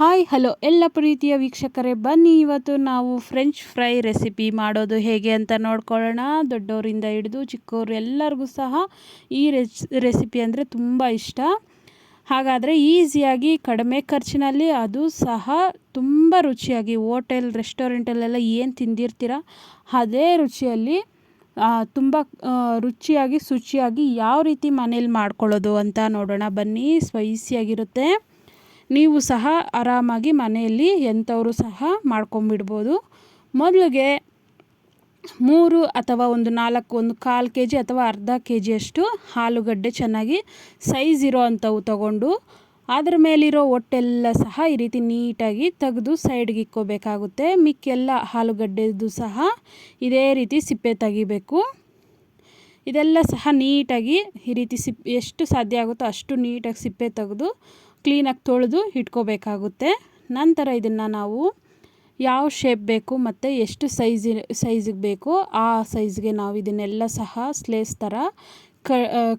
Hi, hello ಎಲ್ಲ ಪ್ರೀತಿಯ ವೀಕ್ಷಕರೇ, ಬನ್ನಿ ಇವತ್ತು ನಾವು ಫ್ರೆಂಚ್ ಫ್ರೈ ರೆಸಿಪಿ ಮಾಡೋದು ಹೇಗೆ ಅಂತ ನೋಡ್ಕೊಳ್ಳೋಣ. ದೊಡ್ಡವರಿಂದ ಹಿಡಿದು ಚಿಕ್ಕವರು ಎಲ್ಲರಿಗೂ ಸಹ ಈ ರೆಸ್ ರೆಸಿಪಿ ಅಂದರೆ ತುಂಬ ಇಷ್ಟ. ಹಾಗಾದರೆ ಈಸಿಯಾಗಿ ಕಡಿಮೆ ಖರ್ಚಿನಲ್ಲಿ ಅದು ಸಹ ತುಂಬ ರುಚಿಯಾಗಿ ಹೋಟೆಲ್, ರೆಸ್ಟೋರೆಂಟಲ್ಲೆಲ್ಲ ಏನು ತಿಂದಿರ್ತೀರ, ಅದೇ ರುಚಿಯಲ್ಲಿ ತುಂಬ ರುಚಿಯಾಗಿ, ಶುಚಿಯಾಗಿ ಯಾವ ರೀತಿ ಮನೇಲಿ ಮಾಡ್ಕೊಳ್ಳೋದು ಅಂತ ನೋಡೋಣ. ಬನ್ನಿ ಸ್ಪೈಸಿಯಾಗಿರುತ್ತೆ ನೀವು ಸಹ ಆರಾಮಾಗಿ ಮನೆಯಲ್ಲಿ ಎಂಥವರು ಸಹ ಮಾಡ್ಕೊಂಬಿಡ್ಬೋದು. ಮೊದಲಿಗೆ ಮೂರು ಅಥವಾ ಒಂದು ನಾಲ್ಕು, ಒಂದು ಕಾಲು ಕೆ ಜಿ ಅಥವಾ ಅರ್ಧ ಕೆ ಜಿಯಷ್ಟು ಆಲೂಗಡ್ಡೆ ಚೆನ್ನಾಗಿ ಸೈಜ್ ಇರೋ ಅಂಥವು ತಗೊಂಡು ಅದ್ರ ಮೇಲಿರೋ ಹೊಟ್ಟೆಲ್ಲ ಸಹ ಈ ರೀತಿ ನೀಟಾಗಿ ತೆಗೆದು ಸೈಡ್ಗೆ ಇಕ್ಕೋಬೇಕಾಗುತ್ತೆ. ಮಿಕ್ಕೆಲ್ಲ ಆಲೂಗಡ್ಡೆದು ಸಹ ಇದೇ ರೀತಿ ಸಿಪ್ಪೆ ತೆಗಿಬೇಕು. ಇದೆಲ್ಲ ಸಹ ನೀಟಾಗಿ ಈ ರೀತಿ ಸಿಪ್, ಎಷ್ಟು ಸಾಧ್ಯ ಆಗುತ್ತೋ ಅಷ್ಟು ನೀಟಾಗಿ ಸಿಪ್ಪೆ ತೆಗೆದು ಕ್ಲೀನಾಗಿ ತೊಳೆದು ಇಟ್ಕೋಬೇಕಾಗುತ್ತೆ. ನಂತರ ಇದನ್ನು ನಾವು ಯಾವ ಶೇಪ್ ಬೇಕು ಮತ್ತು ಎಷ್ಟು ಸೈಜಿ ಸೈಜಿಗೆ ಬೇಕು ಆ ಸೈಜ್ಗೆ ನಾವು ಇದನ್ನೆಲ್ಲ ಸಹ ಸ್ಲೇಸ್ ಥರ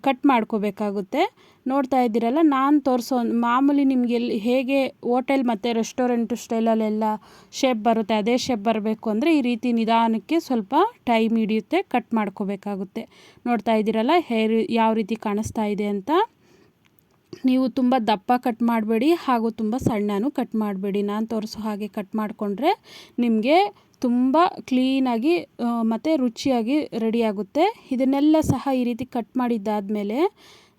ಕಟ್ ಮಾಡ್ಕೋಬೇಕಾಗುತ್ತೆ. ನೋಡ್ತಾ ಇದ್ದೀರಲ್ಲ, ನಾನು ತೋರಿಸೋ, ಮಾಮೂಲಿ ನಿಮಗೆ ಹೇಗೆ ಹೋಟೆಲ್ ಮತ್ತು ರೆಸ್ಟೋರೆಂಟ್ ಸ್ಟೈಲಲ್ಲೆಲ್ಲ ಶೇಪ್ ಬರುತ್ತೆ, ಅದೇ ಶೇಪ್ ಬರಬೇಕು ಅಂದರೆ ಈ ರೀತಿ ನಿಧಾನಕ್ಕೆ ಸ್ವಲ್ಪ ಟೈಮ್ ಹಿಡಿಯುತ್ತೆ ಕಟ್ ಮಾಡ್ಕೋಬೇಕಾಗುತ್ತೆ. ನೋಡ್ತಾ ಇದ್ದೀರಲ್ಲ, ಹೇರ್ ಯಾವ ರೀತಿ ಕಾಣಿಸ್ತಾ ಇದೆ ಅಂತ. ನೀವು ತುಂಬ ದಪ್ಪ ಕಟ್ ಮಾಡಬೇಡಿ ಹಾಗೂ ತುಂಬ ಸಣ್ಣನೂ ಕಟ್ ಮಾಡಬೇಡಿ. ನಾನು ತೋರಿಸೋ ಹಾಗೆ ಕಟ್ ಮಾಡಿಕೊಂಡ್ರೆ ನಿಮಗೆ ತುಂಬ ಕ್ಲೀನಾಗಿ ಮತ್ತು ರುಚಿಯಾಗಿ ರೆಡಿಯಾಗುತ್ತೆ ಇದನ್ನೆಲ್ಲ ಸಹ ಈ ರೀತಿ ಕಟ್ ಮಾಡಿದ್ದಾದಮೇಲೆ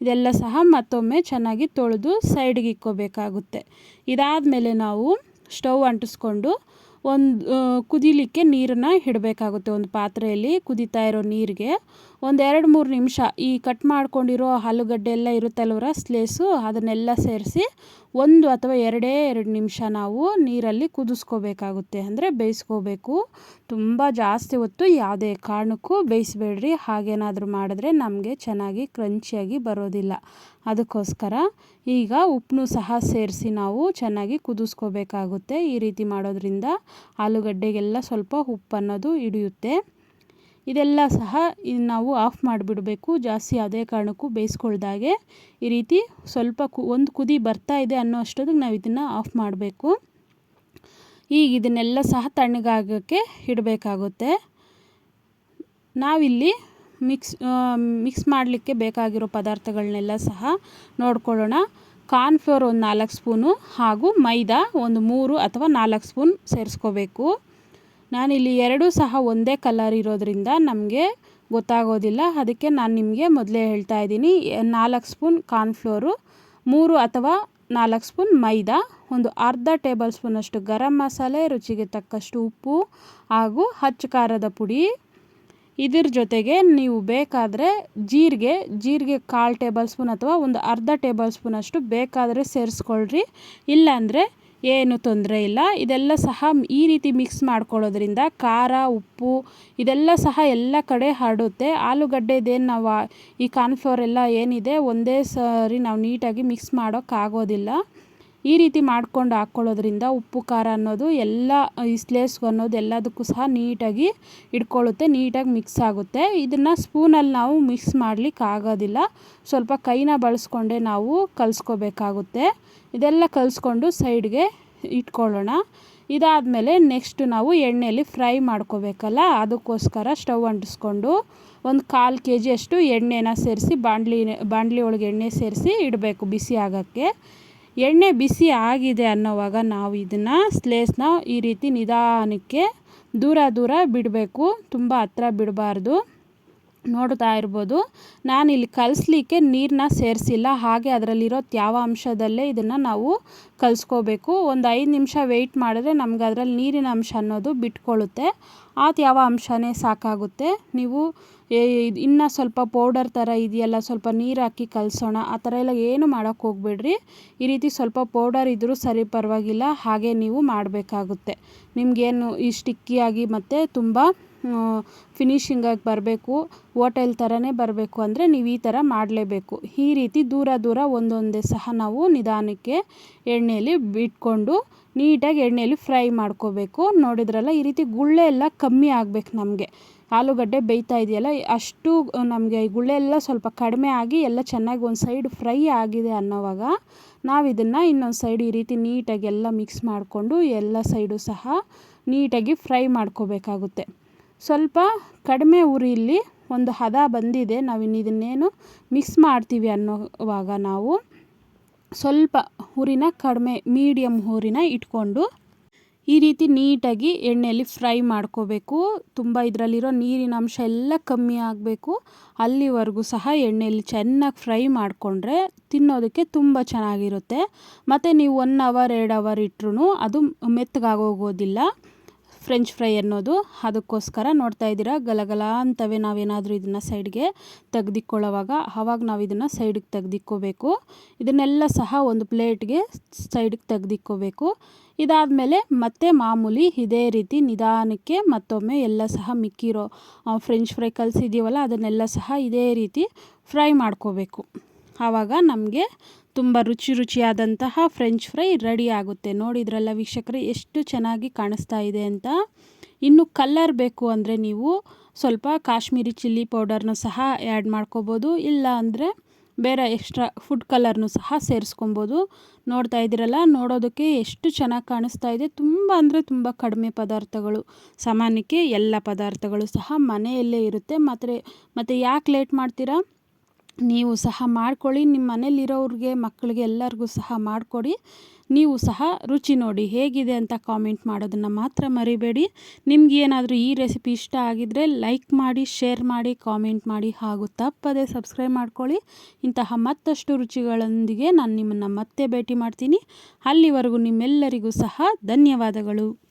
ಇದೆಲ್ಲ ಸಹ ಮತ್ತೊಮ್ಮೆ ಚೆನ್ನಾಗಿ ತೊಳೆದು ಸೈಡ್ಗೆ ಇಕ್ಕೋಬೇಕಾಗುತ್ತೆ. ಇದಾದಮೇಲೆ ನಾವು ಸ್ಟವ್ ಅಂಟಿಸ್ಕೊಂಡು ಒಂದು ಕುದಿಲಿಕ್ಕೆ ನೀರನ್ನು ಇಡಬೇಕಾಗುತ್ತೆ. ಒಂದು ಪಾತ್ರೆಯಲ್ಲಿ ಕುದೀತಾ ಇರೋ ನೀರಿಗೆ ಒಂದು ಎರಡು ಮೂರು ನಿಮಿಷ ಈ ಕಟ್ ಮಾಡ್ಕೊಂಡಿರೋ ಆಲೂಗಡ್ಡೆ ಎಲ್ಲ ಇರುತ್ತಲ್ವರ ಸ್ಲೇಸು ಅದನ್ನೆಲ್ಲ ಸೇರಿಸಿ ಒಂದು ಅಥವಾ ಎರಡೇ ಎರಡು ನಿಮಿಷ ನಾವು ನೀರಲ್ಲಿ ಕುದಿಸ್ಕೋಬೇಕಾಗುತ್ತೆ. ಅಂದರೆ ಬೇಯಿಸ್ಕೋಬೇಕು. ತುಂಬ ಜಾಸ್ತಿ ಹೊತ್ತು ಯಾವುದೇ ಕಾರಣಕ್ಕೂ ಬೇಯಿಸ್ಬೇಡ್ರಿ. ಹಾಗೇನಾದರೂ ಮಾಡಿದ್ರೆ ನಮಗೆ ಚೆನ್ನಾಗಿ ಕ್ರಂಚಿಯಾಗಿ ಬರೋದಿಲ್ಲ. ಅದಕ್ಕೋಸ್ಕರ ಈಗ ಉಪ್ಪನ್ನು ಸಹ ಸೇರಿಸಿ ನಾವು ಚೆನ್ನಾಗಿ ಕುದಿಸ್ಕೋಬೇಕಾಗುತ್ತೆ. ಈ ರೀತಿ ಮಾಡೋದ್ರಿಂದ ಆಲೂಗಡ್ಡೆಗೆಲ್ಲ ಸ್ವಲ್ಪ ಉಪ್ಪನ್ನೋದು ಹಿಡಿಯುತ್ತೆ. ಇದೆಲ್ಲ ಸಹ ನಾವು ಆಫ್ ಮಾಡಿಬಿಡಬೇಕು. ಜಾಸ್ತಿ ಯಾವುದೇ ಕಾರಣಕ್ಕೂ ಬೇಯಿಸ್ಕೊಳ್ದಾಗೆ ಈ ರೀತಿ ಸ್ವಲ್ಪ ಕು ಒಂದು ಕುದಿ ಬರ್ತಾ ಇದೆ ಅನ್ನೋ ಅಷ್ಟೊತ್ತಿಗೆ ನಾವು ಇದನ್ನು ಆಫ್ ಮಾಡಬೇಕು. ಈಗ ಇದನ್ನೆಲ್ಲ ಸಹ ತಣ್ಣಗಾಗೋಕ್ಕೆ ಇಡಬೇಕಾಗುತ್ತೆ. ನಾವಿಲ್ಲಿ ಮಿಕ್ಸ್ ಮಿಕ್ಸ್ ಮಾಡಲಿಕ್ಕೆ ಬೇಕಾಗಿರೋ ಪದಾರ್ಥಗಳನ್ನೆಲ್ಲ ಸಹ ನೋಡ್ಕೊಳ್ಳೋಣ. ಕಾರ್ನ್ಫ್ಲೋರ್ ಒಂದು ನಾಲ್ಕು ಸ್ಪೂನು ಹಾಗೂ ಮೈದಾ ಒಂದು ಮೂರು ಅಥವಾ ನಾಲ್ಕು ಸ್ಪೂನ್ ಸೇರಿಸ್ಕೋಬೇಕು. ನಾನಿಲ್ಲಿ ಎರಡೂ ಸಹ ಒಂದೇ ಕಲರ್ ಇರೋದ್ರಿಂದ ನಮಗೆ ಗೊತ್ತಾಗೋದಿಲ್ಲ. ಅದಕ್ಕೆ ನಾನು ನಿಮಗೆ ಮೊದಲೇ ಹೇಳ್ತಾ ಇದ್ದೀನಿ, ನಾಲ್ಕು ಸ್ಪೂನ್ ಕಾರ್ನ್ಫ್ಲೋರು ಮೂರು ಅಥವಾ ನಾಲ್ಕು ಸ್ಪೂನ್ ಮೈದಾ, ಒಂದು ಅರ್ಧ ಟೇಬಲ್ ಸ್ಪೂನಷ್ಟು ಗರಂ ಮಸಾಲೆ, ರುಚಿಗೆ ತಕ್ಕಷ್ಟು ಉಪ್ಪು ಹಾಗೂ ಹಚ್ಚು ಖಾರದ ಪುಡಿ. ಇದ್ರ ಜೊತೆಗೆ ನೀವು ಬೇಕಾದರೆ ಜೀರಿಗೆ ಜೀರಿಗೆ ಕಾಲು ಟೇಬಲ್ ಸ್ಪೂನ್ ಅಥವಾ ಒಂದು ಅರ್ಧ ಟೇಬಲ್ ಸ್ಪೂನಷ್ಟು ಬೇಕಾದರೆ ಸೇರಿಸ್ಕೊಳ್ರಿ. ಇಲ್ಲಾಂದರೆ ಏನು ತೊಂದರೆ ಇಲ್ಲ. ಇದೆಲ್ಲ ಸಹ ಈ ರೀತಿ ಮಿಕ್ಸ್ ಮಾಡ್ಕೊಳ್ಳೋದ್ರಿಂದ ಖಾರ, ಉಪ್ಪು ಇದೆಲ್ಲ ಸಹ ಎಲ್ಲ ಕಡೆ ಹರಡುತ್ತೆ. ಆಲೂಗಡ್ಡೆದೇನು ನಾವು ಈ ಕಾರ್ನ್ಫ್ಲೋರ್ ಎಲ್ಲ ಏನಿದೆ, ಒಂದೇ ಸಾರಿ ನಾವು ನೀಟಾಗಿ ಮಿಕ್ಸ್ ಮಾಡೋಕ್ಕಾಗೋದಿಲ್ಲ. ಈ ರೀತಿ ಮಾಡ್ಕೊಂಡು ಹಾಕ್ಕೊಳ್ಳೋದ್ರಿಂದ ಉಪ್ಪು, ಖಾರ ಅನ್ನೋದು ಎಲ್ಲ ಇಸ್ಲೇಸ್ಗು ಅನ್ನೋದು ಎಲ್ಲದಕ್ಕೂ ಸಹ ನೀಟಾಗಿ ಇಟ್ಕೊಳ್ಳುತ್ತೆ, ನೀಟಾಗಿ ಮಿಕ್ಸ್ ಆಗುತ್ತೆ. ಇದನ್ನು ಸ್ಪೂನಲ್ಲಿ ನಾವು ಮಿಕ್ಸ್ ಮಾಡಲಿಕ್ಕೆ ಆಗೋದಿಲ್ಲ. ಸ್ವಲ್ಪ ಕೈನ ಬಳಸ್ಕೊಂಡೇ ನಾವು ಕಲಿಸ್ಕೋಬೇಕಾಗುತ್ತೆ. ಇದೆಲ್ಲ ಕಲಿಸ್ಕೊಂಡು ಸೈಡ್ಗೆ ಇಟ್ಕೊಳ್ಳೋಣ. ಇದಾದಮೇಲೆ ನೆಕ್ಸ್ಟ್ ನಾವು ಎಣ್ಣೆಯಲ್ಲಿ ಫ್ರೈ ಮಾಡ್ಕೋಬೇಕಲ್ಲ, ಅದಕ್ಕೋಸ್ಕರ ಸ್ಟವ್ ಅಂಟಿಸ್ಕೊಂಡು ಒಂದು ಕಾಲು ಕೆ ಜಿಯಷ್ಟು ಎಣ್ಣೆನ ಸೇರಿಸಿ ಬಾಣಲಿ ಬಾಣಲಿ ಒಳಗೆ ಎಣ್ಣೆ ಸೇರಿಸಿ ಇಡಬೇಕು ಬಿಸಿ ಆಗೋಕ್ಕೆ. ಎಣ್ಣೆ ಬಿಸಿ ಆಗಿದೆ ಅನ್ನೋವಾಗ ನಾವು ಇದನ್ನು ಸ್ಲೇಸ್ನ ಈ ರೀತಿ ನಿಧಾನಕ್ಕೆ ದೂರ ದೂರ ಬಿಡಬೇಕು. ತುಂಬ ಹತ್ರ ಬಿಡಬಾರ್ದು. ನೋಡ್ತಾ ಇರ್ಬೋದು. ಇಲ್ಲಿ ಕಲಿಸ್ಲಿಕ್ಕೆ ನೀರನ್ನ ಸೇರಿಸಿಲ್ಲ. ಹಾಗೆ ಅದರಲ್ಲಿರೋ ತ್ಯಾವ ಅಂಶದಲ್ಲೇ ಇದನ್ನು ನಾವು ಕಲಿಸ್ಕೋಬೇಕು. ಒಂದು ಐದು ನಿಮಿಷ ವೆಯ್ಟ್ ಮಾಡಿದ್ರೆ ನಮ್ಗೆ ಅದರಲ್ಲಿ ನೀರಿನ ಅಂಶ ಅನ್ನೋದು ಬಿಟ್ಕೊಳ್ಳುತ್ತೆ ಆ ತ್ಯಾವ ಅಂಶನೇ ಸಾಕಾಗುತ್ತೆ. ನೀವು ಇನ್ನು ಸ್ವಲ್ಪ ಪೌಡರ್ ಥರ ಇದೆಯಲ್ಲ, ಸ್ವಲ್ಪ ನೀರು ಹಾಕಿ ಕಲಿಸೋಣ. ಆ ಥರ ಎಲ್ಲ ಏನು ಮಾಡೋಕ್ಕೆ ಹೋಗ್ಬೇಡ್ರಿ. ಈ ರೀತಿ ಸ್ವಲ್ಪ ಪೌಡರ್ ಇದ್ದರೂ ಸರಿ ಪರವಾಗಿಲ್ಲ. ಹಾಗೆ ನೀವು ಮಾಡಬೇಕಾಗುತ್ತೆ. ನಿಮಗೇನು ಈ ಸ್ಟಿಕ್ಕಿಯಾಗಿ ಮತ್ತು ತುಂಬ ಫಿನಿಶಿಂಗಾಗಿ ಬರಬೇಕು ಹೋಟೆಲ್ ಥರನೇ ಬರಬೇಕು ಅಂದರೆ ನೀವು ಈ ಥರ ಮಾಡಲೇಬೇಕು. ಈ ರೀತಿ ದೂರ ದೂರ ಒಂದೊಂದೇ ಸಹ ನಾವು ನಿಧಾನಕ್ಕೆ ಎಣ್ಣೆಯಲ್ಲಿ ಬಿಟ್ಕೊಂಡು ನೀಟಾಗಿ ಎಣ್ಣೆಯಲ್ಲಿ ಫ್ರೈ ಮಾಡ್ಕೋಬೇಕು. ನೋಡಿದ್ರಲ್ಲ ಈ ರೀತಿ ಗುಳ್ಳೆ ಎಲ್ಲ ಕಮ್ಮಿ ಆಗಬೇಕು ನಮಗೆ. ಆಲೂಗಡ್ಡೆ ಬೇಯ್ತಾ ಇದೆಯಲ್ಲ, ಅಷ್ಟು ನಮಗೆ ಗುಳ್ಳೆ ಎಲ್ಲ ಸ್ವಲ್ಪ ಕಡಿಮೆ ಆಗಿ ಎಲ್ಲ ಚೆನ್ನಾಗಿ ಒಂದು ಸೈಡ್ ಫ್ರೈ ಆಗಿದೆ ಅನ್ನೋವಾಗ ನಾವು ಇದನ್ನು ಇನ್ನೊಂದು ಸೈಡ್ ಈ ರೀತಿ ನೀಟಾಗಿ ಎಲ್ಲ ಮಿಕ್ಸ್ ಮಾಡಿಕೊಂಡು ಎಲ್ಲ ಸೈಡು ಸಹ ನೀಟಾಗಿ ಫ್ರೈ ಮಾಡ್ಕೋಬೇಕಾಗುತ್ತೆ. ಸ್ವಲ್ಪ ಕಡಿಮೆ ಉರಿಯಲ್ಲಿ ಒಂದು ಹದ ಬಂದಿದೆ. ನಾವಿನ್ನು ಇದನ್ನೇನು ಮಿಕ್ಸ್ ಮಾಡ್ತೀವಿ ಅನ್ನೋವಾಗ ನಾವು ಸ್ವಲ್ಪ ಹುರಿನ ಕಡಿಮೆ ಮೀಡಿಯಮ್ ಹುರಿನ ಇಟ್ಕೊಂಡು ಈ ರೀತಿ ನೀಟಾಗಿ ಎಣ್ಣೆಯಲ್ಲಿ ಫ್ರೈ ಮಾಡ್ಕೋಬೇಕು. ತುಂಬ ಇದರಲ್ಲಿರೋ ನೀರಿನ ಅಂಶ ಎಲ್ಲ ಕಮ್ಮಿ ಆಗಬೇಕು. ಅಲ್ಲಿವರೆಗೂ ಸಹ ಎಣ್ಣೆಯಲ್ಲಿ ಚೆನ್ನಾಗಿ ಫ್ರೈ ಮಾಡಿಕೊಂಡ್ರೆ ತಿನ್ನೋದಕ್ಕೆ ತುಂಬ ಚೆನ್ನಾಗಿರುತ್ತೆ. ಮತ್ತು ನೀವು ಒನ್ ಅವರ್ ಎರಡು ಅವರ್ ಇಟ್ಟರು ಅದು ಮೆತ್ತಗಾಗೋಗೋದಿಲ್ಲ. ಫ್ರೆಂಚ್ ಫ್ರೈ ಅನ್ನೋದು ಅದಕ್ಕೋಸ್ಕರ ನೋಡ್ತಾ ಇದ್ದೀರಾ. ಗಲಗಲ ಅಂತವೆ ನಾವೇನಾದರೂ ಇದನ್ನು ಸೈಡ್ಗೆ ತೆಗ್ದಿಕ್ಕೊಳ್ಳೋವಾಗ ಆವಾಗ ನಾವು ಇದನ್ನು ಸೈಡಿಗೆ ತೆಗೆದಿಕ್ಕೋಬೇಕು. ಇದನ್ನೆಲ್ಲ ಸಹ ಒಂದು ಪ್ಲೇಟ್ಗೆ ಸೈಡಿಗೆ ಇದಾದ ಇದಾದಮೇಲೆ ಮತ್ತೆ ಮಾಮೂಲಿ ಇದೇ ರೀತಿ ನಿಧಾನಕ್ಕೆ ಮತ್ತೊಮ್ಮೆ ಎಲ್ಲ ಸಹ ಮಿಕ್ಕಿರೋ ಫ್ರೆಂಚ್ ಫ್ರೈ ಕಲಿಸಿದ್ದೀವಲ್ಲ, ಅದನ್ನೆಲ್ಲ ಸಹ ಇದೇ ರೀತಿ ಫ್ರೈ ಮಾಡ್ಕೋಬೇಕು. ಆವಾಗ ನಮಗೆ ತುಂಬ ರುಚಿ ರುಚಿಯಾದಂತಹ ಫ್ರೆಂಚ್ ಫ್ರೈ ರೆಡಿ ಆಗುತ್ತೆ. ನೋಡಿದ್ರಲ್ಲ ವೀಕ್ಷಕರೇ, ಎಷ್ಟು ಚೆನ್ನಾಗಿ ಕಾಣಿಸ್ತಾ ಇದೆ ಅಂತ. ಇನ್ನು ಕಲ್ಲರ್ ಬೇಕು ಅಂದರೆ ನೀವು ಸ್ವಲ್ಪ ಕಾಶ್ಮೀರಿ ಚಿಲ್ಲಿ ಪೌಡರ್ನ ಸಹ ಆ್ಯಡ್ ಮಾಡ್ಕೋಬೋದು. ಇಲ್ಲ ಅಂದರೆ ಬೇರೆ ಎಕ್ಸ್ಟ್ರಾ ಫುಡ್ ಕಲರ್ನು ಸಹ ಸೇರಿಸ್ಕೊಬೋದು. ನೋಡ್ತಾ ಇದ್ದೀರಲ್ಲ, ನೋಡೋದಕ್ಕೆ ಎಷ್ಟು ಚೆನ್ನಾಗಿ ಕಾಣಿಸ್ತಾ ಇದೆ. ತುಂಬ ಅಂದರೆ ತುಂಬ ಕಡಿಮೆ ಪದಾರ್ಥಗಳು. ಸಾಮಾನ್ಯಕ್ಕೆ ಎಲ್ಲ ಪದಾರ್ಥಗಳು ಸಹ ಮನೆಯಲ್ಲೇ ಇರುತ್ತೆ. ಮಾತ್ರ, ಮತ್ತು ಯಾಕೆ ಲೇಟ್ ಮಾಡ್ತೀರಾ? ನೀವು ಸಹ ಮಾಡ್ಕೊಳ್ಳಿ. ನಿಮ್ಮ ಮನೇಲಿರೋರಿಗೆ ಮಕ್ಕಳಿಗೆ ಎಲ್ಲರಿಗೂ ಸಹ ಮಾಡಿಕೊಡಿ. ನೀವು ಸಹ ರುಚಿ ನೋಡಿ ಹೇಗಿದೆ ಅಂತ ಕಾಮೆಂಟ್ ಮಾಡೋದನ್ನು ಮಾತ್ರ ಮರಿಬೇಡಿ. ನಿಮ್ಗೆ ಏನಾದರೂ ಈ ರೆಸಿಪಿ ಇಷ್ಟ ಆಗಿದ್ದರೆ ಲೈಕ್ ಮಾಡಿ, ಶೇರ್ ಮಾಡಿ, ಕಾಮೆಂಟ್ ಮಾಡಿ ಹಾಗೂ ತಪ್ಪದೇ ಸಬ್ಸ್ಕ್ರೈಬ್ ಮಾಡ್ಕೊಳ್ಳಿ. ಇಂತಹ ಮತ್ತಷ್ಟು ರುಚಿಗಳೊಂದಿಗೆ ನಾನು ನಿಮ್ಮನ್ನು ಮತ್ತೆ ಭೇಟಿ ಮಾಡ್ತೀನಿ. ಅಲ್ಲಿವರೆಗೂ ನಿಮ್ಮೆಲ್ಲರಿಗೂ ಸಹ ಧನ್ಯವಾದಗಳು.